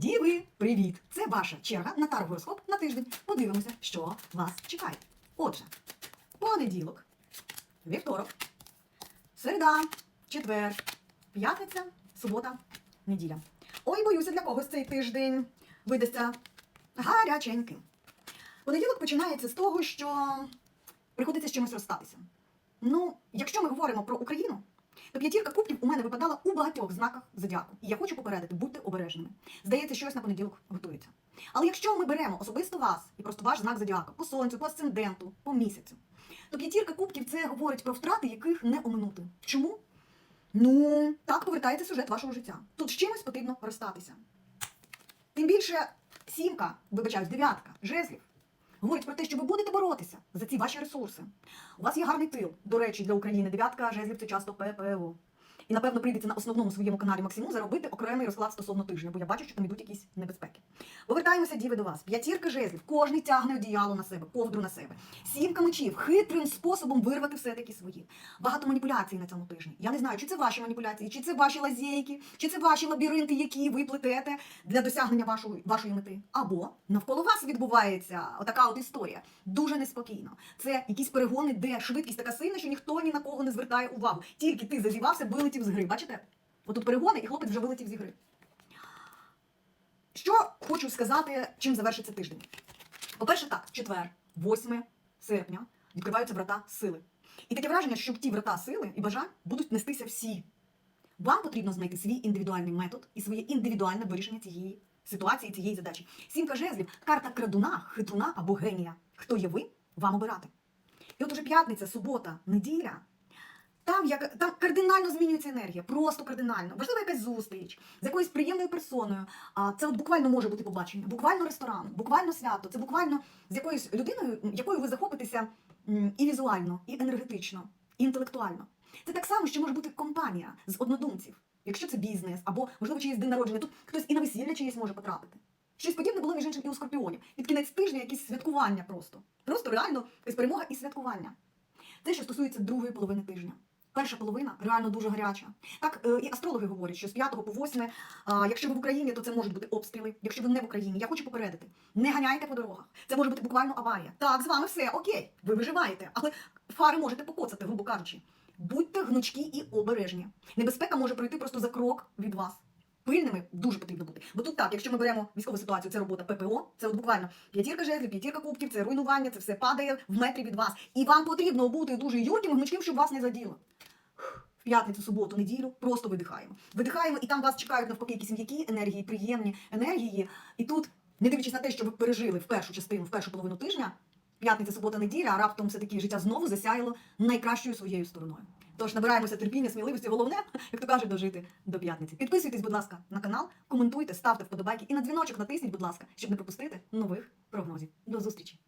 Діви, привіт! Це ваша черга на таргороскоп на тиждень. Подивимося, що вас чекає. Отже, понеділок, вівторок, середа, четвер, п'ятниця, субота, неділя. Ой, боюся, для когось цей тиждень видасться гаряченьким. Понеділок починається з того, що приходиться з чимось розстатися. Ну, якщо ми говоримо про Україну, п'ятірка кубків у мене випадала у багатьох знаках зодіаку. І я хочу попередити, будьте обережними. Здається, щось на понеділок готується. Але якщо ми беремо особисто вас і просто ваш знак зодіака по сонцю, по асценденту, по місяцю, то п'ятірка кубків це говорить про втрати, яких не оминути. Чому? Ну, так повертається сюжет вашого життя. Тут з чимось потрібно розстатися. Тим більше сімка, вибачаюсь, дев'ятка, жезлів. Говорить про те, що ви будете боротися за ці ваші ресурси. У вас є гарний тил. До речі, для України дев'ятка жезлів це часто ППО. І напевно прийдеться на основному своєму каналі Максиму заробити окремий розклад стосовно тижня, бо я бачу, що там йдуть якісь небезпеки. Повертаємося діви до вас. П'ятірка жезлів, кожний тягне одіяло на себе, ковдру на себе. Сімка мечів, хитрим способом вирвати все-таки свої. Багато маніпуляцій на цьому тижні. Я не знаю, чи це ваші маніпуляції, чи це ваші лазейки, чи це ваші лабіринти, які ви плетете для досягнення вашої, вашої мети. Або навколо вас відбувається отака от історія. Дуже неспокійно. Це якісь перегони, де швидкість така сильна, що ніхто ні на кого не звертає увагу. Тільки ти зазівався, вилетів з гри. Бачите? Отут перегони, і хлопець вже вилетів з ігри. Що хочу сказати, чим завершиться тиждень? По-перше, так, четвер, 8 серпня, відкриваються врата сили. І таке враження, що в ті врата сили і бажань будуть нестися всі. Вам потрібно знайти свій індивідуальний метод і своє індивідуальне вирішення цієї ситуації, цієї задачі. Сімка жезлів, карта крадуна, хитруна або генія. Хто є ви, вам обирати. І от уже п'ятниця, субота, неділя. Там як там кардинально змінюється енергія, просто кардинально. Важлива якась зустріч з якоюсь приємною персоною. А це от буквально може бути побачення, буквально ресторан, буквально свято. Це буквально з якоюсь людиною, якою ви захопитеся і візуально, і енергетично, і інтелектуально. Це так само, що може бути компанія з однодумців, якщо це бізнес, або можливо чиїсь день народження. Тут хтось і на весілля чиєсь може потрапити. Щось подібне було між іншим і у скорпіонів. Під кінець тижня якісь святкування просто. Просто реально якась перемога і святкування. Це що стосується другої половини тижня. Перша половина реально дуже гаряча. Так е, і астрологи говорять, що з 5 по 8, а, якщо ви в Україні, то це можуть бути обстріли. Якщо ви не в Україні, я хочу попередити. Не ганяйте по дорогах. Це може бути буквально аварія. Так, з вами все окей, ви виживаєте, але фари можете покоцати, грубо кажучи. Будьте гнучкі і обережні. Небезпека може пройти просто за крок від вас. Пильними дуже потрібно бути. Бо тут так, якщо ми беремо військову ситуацію, це робота ППО, це от буквально п'ятірка жезлів, п'ятірка кубків, це руйнування, це все падає в метрі від вас. І вам потрібно бути дуже юрким і гнучким, щоб вас не заділо. В п'ятницю, суботу, неділю просто видихаємо. Видихаємо, і там вас чекають навпаки якісь м'які енергії, приємні енергії. І тут, не дивлячись на те, що ви пережили в першу частину, в першу половину тижня, п'ятниця, субота, неділя, а раптом все таки життя знову засяяло найкращою своєю стороною. Тож набираємося терпіння, сміливості. Головне, як то кажуть, дожити до п'ятниці. Підписуйтесь, будь ласка, на канал, коментуйте, ставте вподобайки і на дзвіночок натисніть, будь ласка, щоб не пропустити нових прогнозів. До зустрічі!